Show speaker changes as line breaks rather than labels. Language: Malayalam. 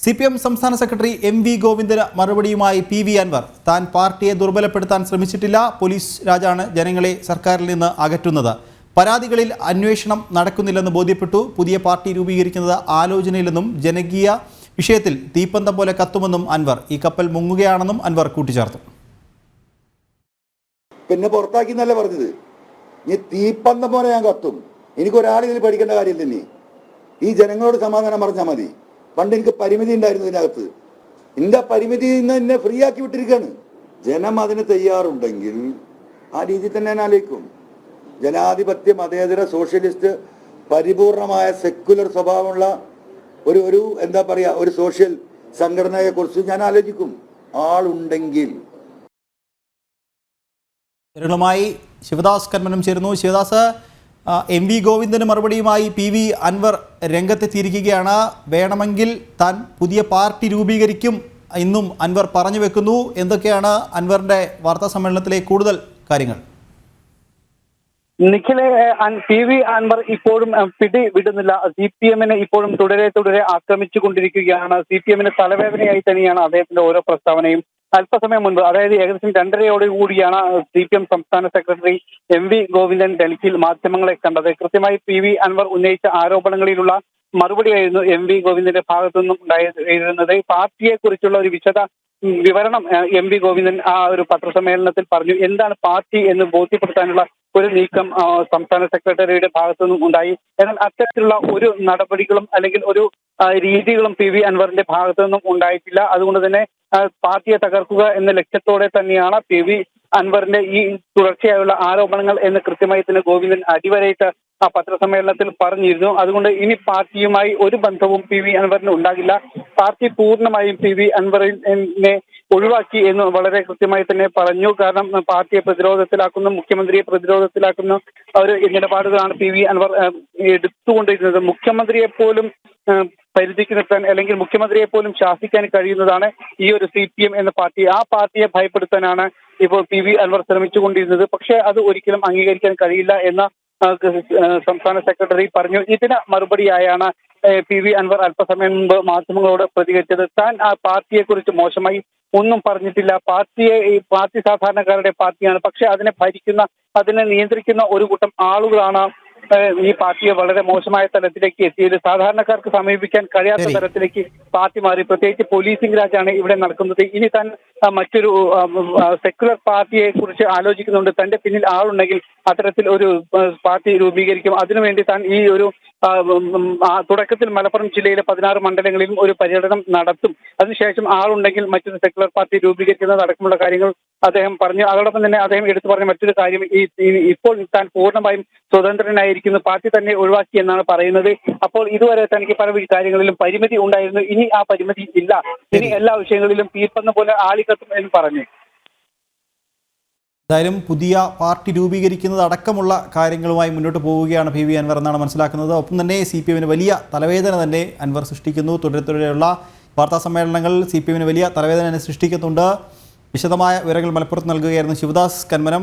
സി പി എം സംസ്ഥാന സെക്രട്ടറി എം വി ഗോവിന്ദന് മറുപടിയുമായി പി വി അൻവർ. താൻ പാർട്ടിയെ ദുർബലപ്പെടുത്താൻ ശ്രമിച്ചിട്ടില്ല. പോലീസ് രാജാണ് ജനങ്ങളെ സർക്കാരിൽ നിന്ന് അകറ്റുന്നത്. പരാതികളിൽ അന്വേഷണം നടക്കുന്നില്ലെന്ന് ബോധ്യപ്പെട്ടു. പുതിയ പാർട്ടി രൂപീകരിക്കുന്നത് ആലോചനയിലെന്നും ജനകീയ വിഷയത്തിൽ തീപ്പന്തം പോലെ കത്തുമെന്നും അൻവർ. ഈ കപ്പൽ മുങ്ങുകയാണെന്നും അൻവർ കൂട്ടിച്ചേർത്തു.
പിന്നെ പുറത്താക്കി എന്നല്ലേ പറഞ്ഞത്? ഇനി തീപ്പന്തം പോലെ ഞാൻ കത്തും. എനിക്കൊരാളിതിൽ പഠിക്കേണ്ട പേടിക്കേണ്ട കാര്യമില്ല ഈ ജനങ്ങളോട് സമാധാനം പറഞ്ഞാൽ മതി. പണ്ട് എനിക്ക് പരിമിതി ഉണ്ടായിരുന്നു ഇതിനകത്ത്. എന്റെ പരിമിതി ഇന്ന് എന്നെ ഫ്രീ ആക്കി വിട്ടിരിക്കുകയാണ്. ജനം അതിന് തയ്യാറുണ്ടെങ്കിൽ ആ രീതി തന്നെ ഞാൻ ആലോചിക്കും. ജനാധിപത്യ മതേതര സോഷ്യലിസ്റ്റ് പരിപൂർണമായ സെക്യുലർ സ്വഭാവമുള്ള ഒരു ഒരു എന്താ പറയുക ഒരു സോഷ്യൽ സംഘടനയെക്കുറിച്ച് ഞാൻ ആലോചിക്കും. ആളുണ്ടെങ്കിൽ.
കേരളമായി ശിവദാസ് കർമ്മനം ചേരുന്നു. ശിവദാസ് എം വി ഗോവിന്ദന് മറുപടിയുമായി പി വി അൻവർ രംഗത്തെത്തിയിരിക്കുകയാണ്. വേണമെങ്കിൽ താൻ പുതിയ പാർട്ടി രൂപീകരിക്കും എന്നും അൻവർ പറഞ്ഞു വെക്കുന്നു. എന്തൊക്കെയാണ് അൻവറിന്റെ വാർത്താ സമ്മേളനത്തിലെ കൂടുതൽ കാര്യങ്ങൾ?
നിഖിലെ പി വി അൻവർ ഇപ്പോഴും പിടി വിടുന്നില്ല സി പി എമ്മിനെ ഇപ്പോഴും തുടരെ തുടരെ ആക്രമിച്ചു കൊണ്ടിരിക്കുകയാണ് സി പി എമ്മിന് തലവേദനയായി തന്നെയാണ് അദ്ദേഹത്തിന്റെ ഓരോ പ്രസ്താവനയും. അല്പസമയം മുൻപ് അതായത് ഏകദേശം രണ്ടരയോട് കൂടിയാണ് സി പി എം സംസ്ഥാന സെക്രട്ടറി എം വി ഗോവിന്ദൻ ഡൽഹിയിൽ മാധ്യമങ്ങളെ കണ്ടത്. കൃത്യമായി പി വി അൻവർ ഉന്നയിച്ച ആരോപണങ്ങളിലുള്ള മറുപടിയായിരുന്നു എം വി ഗോവിന്ദന്റെ ഭാഗത്തു നിന്നും ഉണ്ടായിരുന്നത് പാർട്ടിയെ കുറിച്ചുള്ള ഒരു വിശദ വിവരണം എം വി ഗോവിന്ദൻ ആ ഒരു പത്രസമ്മേളനത്തിൽ പറഞ്ഞു. എന്താണ് പാർട്ടി എന്ന് ബോധ്യപ്പെടുത്താനുള്ള ഒരു നീക്കം സംസ്ഥാന സെക്രട്ടറിയുടെ ഭാഗത്തു നിന്നും ഉണ്ടായി. എന്നാൽ അത്തരത്തിലുള്ള ഒരു നടപടികളും അല്ലെങ്കിൽ ഒരു രീതികളും പി വി അൻവറിന്റെ ഭാഗത്തു നിന്നും ഉണ്ടായിട്ടില്ല. അതുകൊണ്ട് തന്നെ പാർട്ടിയെ തകർക്കുക എന്ന ലക്ഷ്യത്തോടെ തന്നെയാണ് പി വി അൻവറിന്റെ ഈ തുടർച്ചയായുള്ള ആരോപണങ്ങൾ എന്ന് കൃത്യമായി തന്നെ ഗോവിന്ദൻ അടിവരയിട്ട് ആ പത്രസമ്മേളനത്തിൽ പറഞ്ഞിരുന്നു. അതുകൊണ്ട് ഇനി പാർട്ടിയുമായി ഒരു ബന്ധവും പി വി അൻവറിന് ഉണ്ടാകില്ല. പാർട്ടി പൂർണമായും പി വി അൻവറിനെ ഒഴിവാക്കി എന്ന് വളരെ കൃത്യമായി തന്നെ പറഞ്ഞു. കാരണം പാർട്ടിയെ പ്രതിരോധത്തിലാക്കുന്നു മുഖ്യമന്ത്രിയെ പ്രതിരോധത്തിലാക്കുന്നു. ഒരു നിലപാടുകളാണ് പി വി അൻവർ എടുത്തുകൊണ്ടിരുന്നത്. മുഖ്യമന്ത്രിയെ പോലും പരിധിക്ക് നിർത്താൻ അല്ലെങ്കിൽ മുഖ്യമന്ത്രിയെ പോലും ശാസിക്കാൻ കഴിയുന്നതാണ് ഈ ഒരു സി പി എം എന്ന പാർട്ടി. ആ പാർട്ടിയെ ഭയപ്പെടുത്താനാണ് ഇപ്പോൾ പി വി അൻവർ ശ്രമിച്ചുകൊണ്ടിരുന്നത്. പക്ഷേ അത് ഒരിക്കലും അംഗീകരിക്കാൻ കഴിയില്ല എന്ന സംസ്ഥാന സെക്രട്ടറി പറഞ്ഞു. ഇതിന് മറുപടിയായാണ് പി വി അൻവർ അല്പസമയം മുമ്പ് മാധ്യമങ്ങളോട് പ്രതികരിച്ചത്. താൻ ആ പാർട്ടിയെ കുറിച്ച് മോശമായി ഒന്നും പറഞ്ഞിട്ടില്ല. പാർട്ടിയെ ഈ പാർട്ടി സാധാരണക്കാരുടെ പാർട്ടിയാണ്. പക്ഷെ അതിനെ ഭരിക്കുന്ന അതിനെ നിയന്ത്രിക്കുന്ന ഒരു കൂട്ടം ആളുകളാണ് ഈ പാർട്ടിയെ വളരെ മോശമായ തലത്തിലേക്ക് എത്തിയത് സാധാരണക്കാർക്ക് സമീപിക്കാൻ കഴിയാത്ത തരത്തിലേക്ക് പാർട്ടി മാറി. പ്രത്യേകിച്ച് പോലീസിംഗ് രാജാണ് ഇവിടെ നടക്കുന്നത്. ഇനി താൻ മറ്റൊരു സെക്യുലർ പാർട്ടിയെ കുറിച്ച് ആലോചിക്കുന്നുണ്ട്. തന്റെ പിന്നിൽ ആളുണ്ടെങ്കിൽ അത്തരത്തിൽ ഒരു പാർട്ടി രൂപീകരിക്കും. അതിനുവേണ്ടി താൻ ഈ ഒരു തുടക്കത്തിൽ മലപ്പുറം ജില്ലയിലെ പതിനാറ് മണ്ഡലങ്ങളിലും ഒരു പര്യടനം നടത്തും. അതിനുശേഷം ആളുണ്ടെങ്കിൽ മറ്റൊരു സെക്യുലർ പാർട്ടി രൂപീകരിക്കുന്നത് അടക്കമുള്ള കാര്യങ്ങൾ അദ്ദേഹം പറഞ്ഞു. അതോടൊപ്പം തന്നെ അദ്ദേഹം എടുത്തു പറഞ്ഞ മറ്റൊരു കാര്യം ഈ ഇപ്പോൾ താൻ പൂർണമായും സ്വതന്ത്രനായിരിക്കുന്നു പാർട്ടി തന്നെ ഒഴിവാക്കി എന്നാണ് പറയുന്നത്. അപ്പോൾ ഇതുവരെ തനിക്ക് പല കാര്യങ്ങളിലും പരിമിതി ഉണ്ടായിരുന്നു. ഇനി ആ പരിമിതി ഇല്ല. ഇനി എല്ലാ വിഷയങ്ങളിലും തീർപ്പെന്ന പോലെ ആളിക്കത്തും എന്ന് പറഞ്ഞു.
എന്തായാലും പുതിയ പാർട്ടി രൂപീകരിക്കുന്നത് അടക്കമുള്ള കാര്യങ്ങളുമായി മുന്നോട്ട് പോവുകയാണ് പി വി അൻവർ എന്നാണ് മനസ്സിലാക്കുന്നത്. ഒപ്പം തന്നെ സി പി എമ്മിന് വലിയ തലവേദന തന്നെ അൻവർ സൃഷ്ടിക്കുന്നു. തുടരെ തുടരെയുള്ള വാർത്താ സമ്മേളനങ്ങൾ സി പി എമ്മിന് വലിയ തലവേദന സൃഷ്ടിക്കുന്നുണ്ട്. വിശദമായ വിവരങ്ങൾ മലപ്പുറത്ത് നൽകുകയായിരുന്നു ശിവദാസ് കന്മനം.